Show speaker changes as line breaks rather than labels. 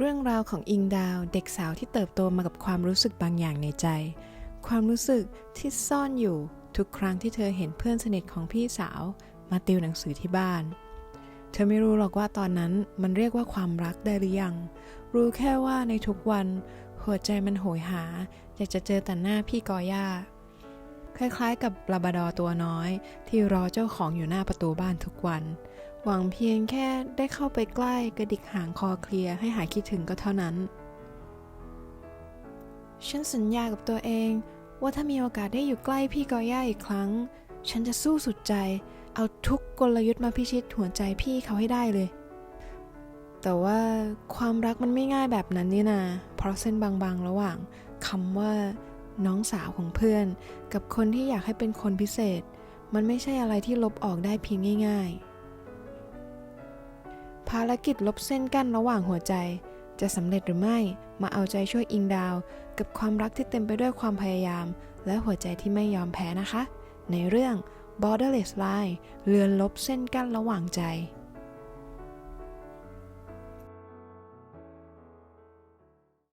เรื่องราวของอิงดาวเด็กสาวที่เติบโตมากับความรู้สึกบางอย่างในใจ ความรู้สึกที่ซ่อนอยู่ทุกครั้งที่เธอเห็นเพื่อนสนิทของพี่สาว มาติวหนังสือที่บ้าน เธอไม่รู้หรอกว่าตอนนั้นมันเรียกว่าความรักได้หรือยัง รู้แค่ว่าในทุกวัน หัวใจมันโหยหา อยากจะเจอแต่หน้าพี่กอย่า คล้ายๆ กับลาบาดอตัวน้อย ที่รอเจ้าของอยู่หน้าประตูบ้านทุกวัน หวังเพียงแค่ได้เข้าไปใกล้กระดิกหางคอเคลียร์ให้หายคิดถึงก็เท่านั้น ฉันสัญญากับตัวเองว่าถ้ามีโอกาสได้อยู่ใกล้พี่กอย่าอีกครั้ง ฉันจะสู้สุดใจ เอาทุกกลยุทธ์มาพิชิตหัวใจพี่เขาให้ได้เลย แต่ว่าความรักมันไม่ง่ายแบบนั้นนี่นาเพราะเส้นบางๆ ระหว่างคำว่าน้องสาวของเพื่อน กับคนที่อยากให้เป็นคนพิเศษ มันไม่ใช่อะไรที่ลบออกได้เพียงง่าย ๆ ภารกิจลบเส้นกั้นระหว่างหัวใจ จะสำเร็จหรือไม่ มาเอาใจช่วยอิงดาว กับความรักที่เต็มไปด้วยความพยายาม และหัวใจที่ไม่ยอมแพ้นะคะ ในเรื่อง Borderless Line เลือนลบเส้นกั้นระหว่างใจ